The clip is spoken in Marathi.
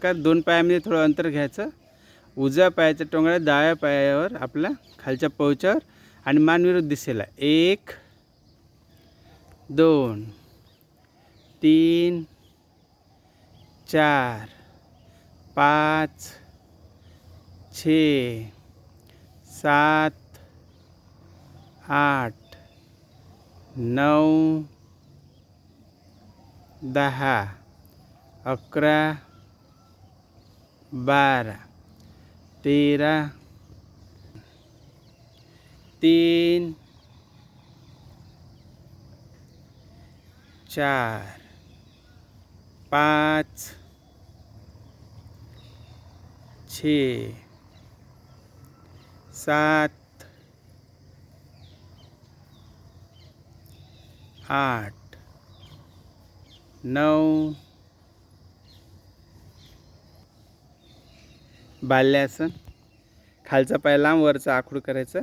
प्रकार दोन पायामध्ये थोडं अंतर घ्यायचं. उजव्या पायाच्या टोंगळ्या डाव्या पायावर आपल्या खालच्या पवच्यावर आणि मानविरुद्ध दिशेला. एक दोन तीन चार पाच छे सात आठ नऊ दहा अकरा बारा तेरह तीन चार पाँच छे सात आठ नऊ बाल्यासन खालचा पाय लांब वरचा आखूड करायचं.